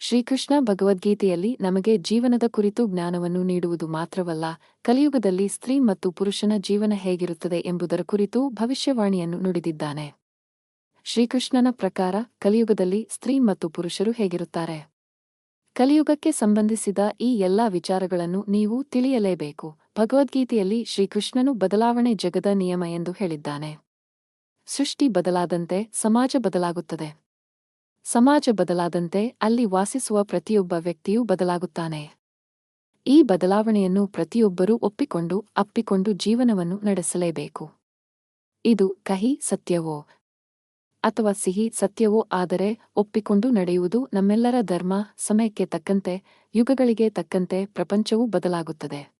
ಶ್ರೀಕೃಷ್ಣ ಭಗವದ್ಗೀತೆಯಲ್ಲಿ ನಮಗೆ ಜೀವನದ ಕುರಿತು ಜ್ಞಾನವನ್ನು ನೀಡುವುದು ಮಾತ್ರವಲ್ಲ, ಕಲಿಯುಗದಲ್ಲಿ ಸ್ತ್ರೀ ಮತ್ತು ಪುರುಷನ ಜೀವನ ಹೇಗಿರುತ್ತದೆ ಎಂಬುದರ ಕುರಿತು ಭವಿಷ್ಯವಾಣಿಯನ್ನು ನುಡಿದಿದ್ದಾನೆ. ಶ್ರೀಕೃಷ್ಣನ ಪ್ರಕಾರ ಕಲಿಯುಗದಲ್ಲಿ ಸ್ತ್ರೀ ಮತ್ತು ಪುರುಷರು ಹೇಗಿರುತ್ತಾರೆ? ಕಲಿಯುಗಕ್ಕೆ ಸಂಬಂಧಿಸಿದ ಈ ಎಲ್ಲಾ ವಿಚಾರಗಳನ್ನು ನೀವು ತಿಳಿಯಲೇಬೇಕು. ಭಗವದ್ಗೀತೆಯಲ್ಲಿ ಶ್ರೀಕೃಷ್ಣನು ಬದಲಾವಣೆ ಜಗದ ನಿಯಮ ಎಂದು ಹೇಳಿದ್ದಾನೆ. ಸೃಷ್ಟಿ ಬದಲಾದಂತೆ ಸಮಾಜ ಬದಲಾಗುತ್ತದೆ. ಸಮಾಜ ಬದಲಾದಂತೆ ಅಲ್ಲಿ ವಾಸಿಸುವ ಪ್ರತಿಯೊಬ್ಬ ವ್ಯಕ್ತಿಯೂ ಬದಲಾಗುತ್ತಾನೆ. ಈ ಬದಲಾವಣೆಯನ್ನು ಪ್ರತಿಯೊಬ್ಬರೂ ಒಪ್ಪಿಕೊಂಡು ಅಪ್ಪಿಕೊಂಡು ಜೀವನವನ್ನು ನಡೆಸಲೇಬೇಕು. ಇದು ಕಹಿ ಸತ್ಯವೋ? ಅಥವಾ ಸಿಹಿ ಸತ್ಯವೋ ಆದರೆ ಒಪ್ಪಿಕೊಂಡು ನಡೆಯುವುದು ನಮ್ಮೆಲ್ಲರ ಧರ್ಮ, ಸಮಯಕ್ಕೆ ತಕ್ಕಂತೆ, ಯುಗಗಳಿಗೆ ತಕ್ಕಂತೆ ಪ್ರಪಂಚವೂ ಬದಲಾಗುತ್ತದೆ.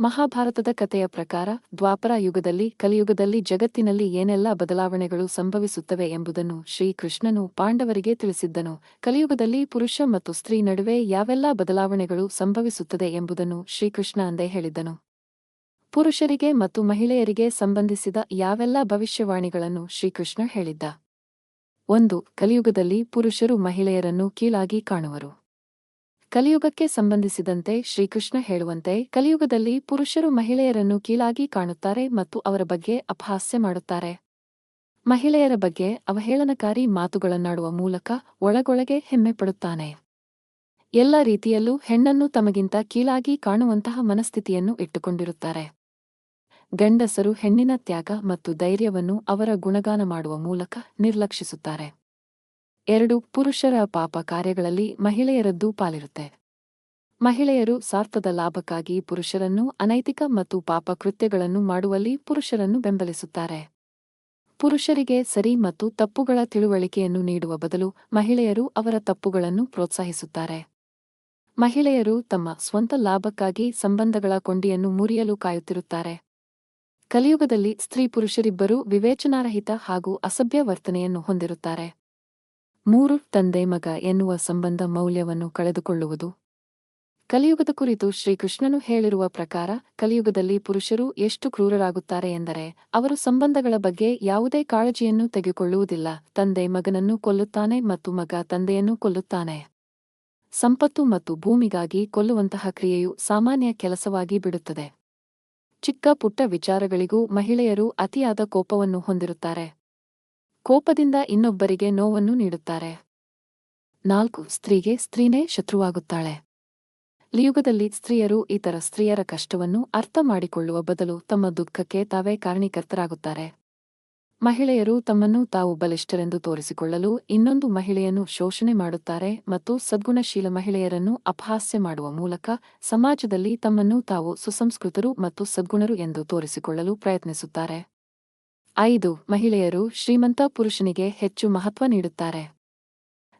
ಮಹಾಭಾರತದ ಕಥೆಯ ಪ್ರಕಾರ, ದ್ವಾಪರ ಯುಗದಲ್ಲಿ, ಕಲಿಯುಗದಲ್ಲಿ ಜಗತ್ತಿನಲ್ಲಿ ಏನೆಲ್ಲ ಬದಲಾವಣೆಗಳು ಸಂಭವಿಸುತ್ತವೆ ಎಂಬುದನ್ನು ಶ್ರೀಕೃಷ್ಣನು ಪಾಂಡವರಿಗೆ ತಿಳಿಸಿದ್ದನು. ಕಲಿಯುಗದಲ್ಲಿ ಪುರುಷ ಮತ್ತು ಸ್ತ್ರೀ ನಡುವೆ ಯಾವೆಲ್ಲ ಬದಲಾವಣೆಗಳು ಸಂಭವಿಸುತ್ತದೆ ಎಂಬುದನ್ನು ಶ್ರೀಕೃಷ್ಣ ಅಂದೇ ಹೇಳಿದ್ದನು. ಪುರುಷರಿಗೆ ಮತ್ತು ಮಹಿಳೆಯರಿಗೆ ಸಂಬಂಧಿಸಿದ ಯಾವೆಲ್ಲ ಭವಿಷ್ಯವಾಣಿಗಳನ್ನು ಶ್ರೀಕೃಷ್ಣ ಹೇಳಿದ್ದ? ಒಂದು, ಕಲಿಯುಗದಲ್ಲಿ ಪುರುಷರು ಮಹಿಳೆಯರನ್ನು ಕೀಳಾಗಿ ಕಾಣುವರು. ಕಲಿಯುಗಕ್ಕೆ ಸಂಬಂಧಿಸಿದಂತೆ ಶ್ರೀಕೃಷ್ಣ ಹೇಳುವಂತೆ ಕಲಿಯುಗದಲ್ಲಿ ಪುರುಷರು ಮಹಿಳೆಯರನ್ನು ಕೀಳಾಗಿ ಕಾಣುತ್ತಾರೆ ಮತ್ತು ಅವರ ಬಗ್ಗೆ ಅಪಹಾಸ್ಯ ಮಾಡುತ್ತಾರೆ. ಮಹಿಳೆಯರ ಬಗ್ಗೆ ಅವಹೇಳನಕಾರಿ ಮಾತುಗಳನ್ನಾಡುವ ಮೂಲಕ ಒಳಗೊಳಗೆ ಹೆಮ್ಮೆಪಡುತ್ತಾನೆ ಎಲ್ಲ ರೀತಿಯಲ್ಲೂ ಹೆಣ್ಣನ್ನು ತಮಗಿಂತ ಕೀಳಾಗಿ ಕಾಣುವಂತಹ ಮನಸ್ಥಿತಿಯನ್ನು ಇಟ್ಟುಕೊಂಡಿರುತ್ತಾರೆ. ಗಂಡಸರು ಹೆಣ್ಣಿನ ತ್ಯಾಗ ಮತ್ತು ಧೈರ್ಯವನ್ನು ಅವರ ಗುಣಗಾನ ಮಾಡುವ ಮೂಲಕ ನಿರ್ಲಕ್ಷಿಸುತ್ತಾರೆ. ಎರಡು ಪುರುಷರ ಪಾಪ ಕಾರ್ಯಗಳಲ್ಲಿ ಮಹಿಳೆಯರದ್ದು ಪಾಲಿರುತ್ತೆ ಮಹಿಳೆಯರು ಸ್ವಾರ್ಥದ ಲಾಭಕ್ಕಾಗಿ ಪುರುಷರನ್ನು, ಅನೈತಿಕ ಮತ್ತು ಪಾಪ ಕೃತ್ಯಗಳನ್ನು ಮಾಡುವಲ್ಲಿ ಪುರುಷರನ್ನು ಬೆಂಬಲಿಸುತ್ತಾರೆ. ಪುರುಷರಿಗೆ ಸರಿ ಮತ್ತು ತಪ್ಪುಗಳ ತಿಳುವಳಿಕೆಯನ್ನು ನೀಡುವ ಬದಲು ಮಹಿಳೆಯರು ಅವರ ತಪ್ಪುಗಳನ್ನು ಪ್ರೋತ್ಸಾಹಿಸುತ್ತಾರೆ. ಮಹಿಳೆಯರು ತಮ್ಮ ಸ್ವಂತ ಲಾಭಕ್ಕಾಗಿ ಸಂಬಂಧಗಳ ಕೊಂಡಿಯನ್ನು ಮುರಿಯಲು ಕಾಯುತ್ತಿರುತ್ತಾರೆ. ಕಲಿಯುಗದಲ್ಲಿ ಸ್ತ್ರೀ ಪುರುಷರಿಬ್ಬರೂ ವಿವೇಚನಾರಹಿತ ಹಾಗೂ ಅಸಭ್ಯ ವರ್ತನೆಯನ್ನು ಹೊಂದಿರುತ್ತಾರೆ. ಮೂರು ತಂದೆ ಮಗ ಎನ್ನುವ ಸಂಬಂಧ ಮೌಲ್ಯವನ್ನು ಕಳೆದುಕೊಳ್ಳುವುದು. ಕಲಿಯುಗದ ಕುರಿತು ಶ್ರೀಕೃಷ್ಣನು ಹೇಳಿರುವ ಪ್ರಕಾರ ಕಲಿಯುಗದಲ್ಲಿ ಪುರುಷರು ಎಷ್ಟು ಕ್ರೂರರಾಗುತ್ತಾರೆ ಎಂದರೆ ಅವರು ಸಂಬಂಧಗಳ ಬಗ್ಗೆ ಯಾವುದೇ ಕಾಳಜಿಯನ್ನು ತೆಗೆದುಕೊಳ್ಳುವುದಿಲ್ಲ. ತಂದೆ ಮಗನನ್ನು ಕೊಲ್ಲುತ್ತಾನೆ ಮತ್ತು ಮಗ ತಂದೆಯನ್ನು ಕೊಲ್ಲುತ್ತಾನೆ. ಸಂಪತ್ತು ಮತ್ತು ಭೂಮಿಗಾಗಿ ಕೊಲ್ಲುವಂತಹ ಕ್ರಿಯೆಯು ಸಾಮಾನ್ಯ ಕೆಲಸವಾಗಿ ಬಿಡುತ್ತದೆ. ಚಿಕ್ಕ ಪುಟ್ಟ ವಿಚಾರಗಳಿಗೂ ಮಹಿಳೆಯರು ಅತಿಯಾದ ಕೋಪವನ್ನು ಹೊಂದಿರುತ್ತಾರೆ. ಕೋಪದಿಂದ ಇನ್ನೊಬ್ಬರಿಗೆ ನೋವನ್ನು ನೀಡುತ್ತಾರೆ. ನಾಲ್ಕು, ಸ್ತ್ರೀಗೆ ಸ್ತ್ರೀನೇ ಶತ್ರುವಾಗುತ್ತಾಳೆ. ಲಿಯುಗದಲ್ಲಿ ಸ್ತ್ರೀಯರು ಇತರ ಸ್ತ್ರೀಯರ ಕಷ್ಟವನ್ನು ಅರ್ಥ ಮಾಡಿಕೊಳ್ಳುವ ಬದಲು ತಮ್ಮ ದುಃಖಕ್ಕೆ ತಾವೇ ಕಾರಣೀಕರ್ತರಾಗುತ್ತಾರೆ. ಮಹಿಳೆಯರು ತಮ್ಮನ್ನು ತಾವು ಬಲಿಷ್ಠರೆಂದು ತೋರಿಸಿಕೊಳ್ಳಲು ಇನ್ನೊಂದು ಮಹಿಳೆಯನ್ನು ಶೋಷಣೆ ಮಾಡುತ್ತಾರೆ ಮತ್ತು ಸದ್ಗುಣಶೀಲ ಮಹಿಳೆಯರನ್ನು ಅಪಹಾಸ್ಯ ಮಾಡುವ ಮೂಲಕ ಸಮಾಜದಲ್ಲಿ ತಮ್ಮನ್ನು ತಾವು ಸುಸಂಸ್ಕೃತರು ಮತ್ತು ಸದ್ಗುಣರು ಎಂದು ತೋರಿಸಿಕೊಳ್ಳಲು ಪ್ರಯತ್ನಿಸುತ್ತಾರೆ. ಐದು, ಮಹಿಳೆಯರು ಶ್ರೀಮಂತ ಪುರುಷನಿಗೆ ಹೆಚ್ಚು ಮಹತ್ವ ನೀಡುತ್ತಾರೆ.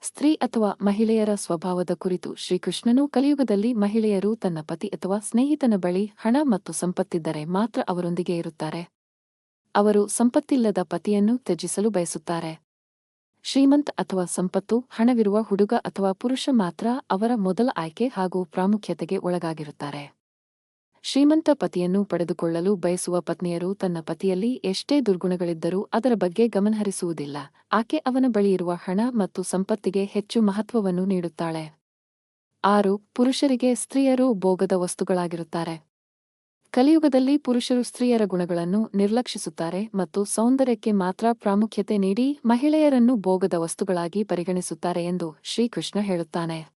ಸ್ತ್ರೀ ಅಥವಾ ಮಹಿಳೆಯರ ಸ್ವಭಾವದ ಕುರಿತು ಶ್ರೀಕೃಷ್ಣನು ಕಲಿಯುಗದಲ್ಲಿ ಮಹಿಳೆಯರು ತನ್ನ ಪತಿ ಅಥವಾ ಸ್ನೇಹಿತನ ಬಳಿ ಹಣ ಮತ್ತು ಸಂಪತ್ತಿದ್ದರೆ ಮಾತ್ರ ಅವರೊಂದಿಗೆ ಇರುತ್ತಾರೆ. ಅವರು ಸಂಪತ್ತಿಲ್ಲದ ಪತಿಯನ್ನು ತ್ಯಜಿಸಲು ಬಯಸುತ್ತಾರೆ. ಶ್ರೀಮಂತ ಅಥವಾ ಸಂಪತ್ತು, ಹಣವಿರುವ ಹುಡುಗ ಅಥವಾ ಪುರುಷ ಮಾತ್ರ ಅವರ ಮೊದಲ ಆಯ್ಕೆ ಹಾಗೂ ಪ್ರಾಮುಖ್ಯತೆಗೆ ಒಳಗಾಗಿರುತ್ತಾರೆ. ಶ್ರೀಮಂತ ಪತಿಯನ್ನು ಪಡೆದುಕೊಳ್ಳಲು ಬಯಸುವ ಪತ್ನಿಯರು ತನ್ನ ಪತಿಯಲ್ಲಿ ಎಷ್ಟೇ ದುರ್ಗುಣಗಳಿದ್ದರೂ ಅದರ ಬಗ್ಗೆ ಗಮನಹರಿಸುವುದಿಲ್ಲ. ಆಕೆ ಅವನ ಬಳಿಯಿರುವ ಹಣ ಮತ್ತು ಸಂಪತ್ತಿಗೆ ಹೆಚ್ಚು ಮಹತ್ವವನ್ನು ನೀಡುತ್ತಾಳೆ. ಆರು, ಪುರುಷರಿಗೆ ಸ್ತ್ರೀಯರು ಭೋಗದ ವಸ್ತುಗಳಾಗಿರುತ್ತಾರೆ. ಕಲಿಯುಗದಲ್ಲಿ ಪುರುಷರು ಸ್ತ್ರೀಯರ ಗುಣಗಳನ್ನು ನಿರ್ಲಕ್ಷಿಸುತ್ತಾರೆ ಮತ್ತು ಸೌಂದರ್ಯಕ್ಕೆ ಮಾತ್ರ ಪ್ರಾಮುಖ್ಯತೆ ನೀಡಿ ಮಹಿಳೆಯರನ್ನು ಭೋಗದ ವಸ್ತುಗಳಾಗಿ ಪರಿಗಣಿಸುತ್ತಾರೆ ಎಂದು ಶ್ರೀಕೃಷ್ಣ ಹೇಳುತ್ತಾನೆ.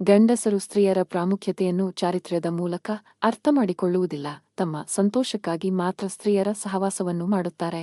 ಗಂಡಸರು ಸ್ತ್ರೀಯರ ಪ್ರಾಮುಖ್ಯತೆಯನ್ನು ಚಾರಿತ್ರ್ಯದ ಮೂಲಕ ಅರ್ಥಮಾಡಿಕೊಳ್ಳುವುದಿಲ್ಲ. ತಮ್ಮ ಸಂತೋಷಕ್ಕಾಗಿ ಮಾತ್ರ ಸ್ತ್ರೀಯರ ಸಹವಾಸವನ್ನು ಮಾಡುತ್ತಾರೆ.